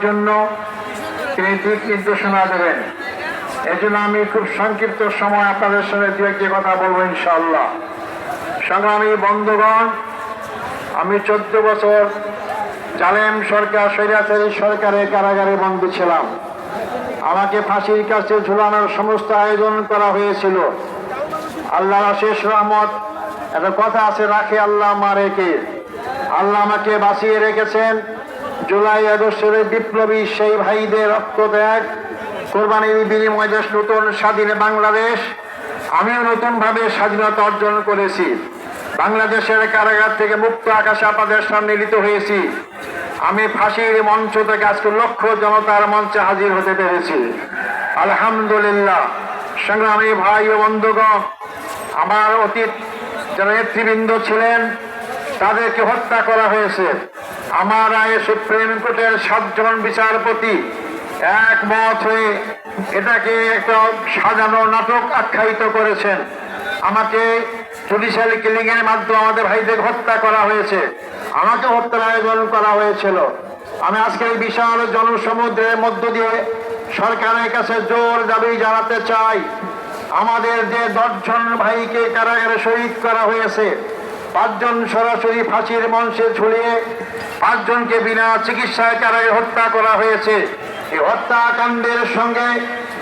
জন্য তিনি দিক নির্দেশনা দেবেন। এই জন্য আমি খুব সংক্ষিপ্ত সময় আপনাদের সঙ্গে দু একটি কথা বলব ইনশাআল্লাহ। সংগ্রামী বন্ধুগণ, আমি চোদ্দ বছর জালেম সরকার, স্বৈরাচারী সরকারের কারাগারে বন্দী ছিলাম। আমাকে ফাঁসির কাছে ঝুলানোর সমস্ত আয়োজন করা হয়েছিল। আল্লাহ শেষ রহমত একটা কথা আছে, রাখে আল্লাহ মারেকে আল্লাহ আমাকে বাঁচিয়ে রেখেছেন। জুলাই আগস্টের বিপ্লবী সেই ভাইদের রক্ত ত্যাগ কোরবানির বিনিময়ে দেশ নতুন স্বাধীন বাংলাদেশ, আমিও নতুনভাবে স্বাধীনতা অর্জন করেছি। বাংলাদেশের কারাগার থেকে মুক্ত আকাশে আপনাদের সম্মিলিত হয়েছি। আমি ফাঁসির মঞ্চ থেকে আজকে লক্ষ জনতার মঞ্চে হাজির হতে পেরেছি। আলহামদুলিল্লাহ। সংগ্রামী ভাই ও বন্ধুগণ, আমার অতীত যারা নেতৃবৃন্দ ছিলেন, তাদেরকে হত্যা করা হয়েছে। আমার রায়ে সুপ্রিম কোর্টের সাতজন বিচারপতি একমত হয়ে এটাকে একটা সাজানো নাটক আখ্যায়িত করেছেন। আমাকে জুডিশিয়াল কিলিং এর মাধ্যমে আমাদের ভাইদের হত্যা করা হয়েছে। আমাকে হত্যার আয়োজন করা হয়েছিল। আমি আজকে এই বিশাল জনসমুদ্রের মধ্য দিয়ে সরকারের কাছে জোর দাবি জানাতে চাই। আমাদের যে দশজন ভাইকে কারাগারে শহীদ করা হয়েছে, পাঁচজন সরাসরি ফাঁসির মঞ্চে ঝুলিয়ে পাঁচজনকে বিনা চিকিৎসায় কারাগারে হত্যা করা হয়েছে। এই হত্যাকাণ্ডের সঙ্গে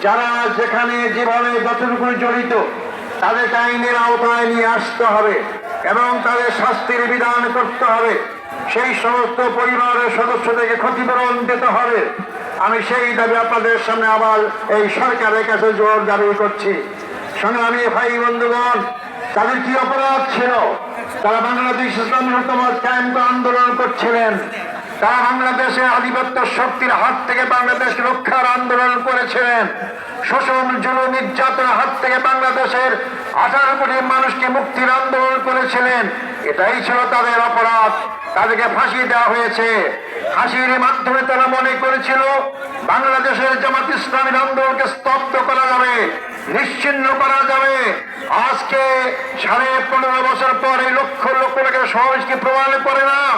যারা যেখানে যেভাবে যতটুকু জড়িত তাদেরকে আইনের আওতায় নিয়ে আসতে হবে এবং তাদের শাস্তির বিধান করতে হবে। সেই সমস্ত পরিবারের সদস্যদেরকে ক্ষতিপূরণ দিতে হবে। আমি সেই দাবি আপনাদের সামনে আবার এই সরকারের কাছে জোর দাবি করছি। সংগ্রামী ভাই বন্ধুগণ, তাদের কি অপরাধ ছিল? তারা বাংলাদেশ ইসলামী হুকুমত কায়েম আন্দোলন করছিলেন। তারা বাংলাদেশে আধিপত্য শক্তির হাত থেকে বাংলাদেশ রক্ষার আন্দোলন করেছিলেন। শোষণ জুলু নির্যাতনের হাত থেকে বাংলাদেশের আঠারো কোটি মানুষকে মুক্তির আন্দোলন করেছিলেন। এটাই ছিল তাদের অপরাধ। তাদেরকে ফাঁসি দেওয়া হয়েছে। ফাঁসির মাধ্যমে তারা মনে করেছিল, বাংলাদেশের জামাত ইসলামীর আন্দোলনকে স্তব্ধ করা যাবে, নিশ্চিন্ন করা যাবে। আজকে সাড়ে পনেরো বছর পর এই লক্ষ লক্ষ লোকের সহজকে প্রমাণ করে না।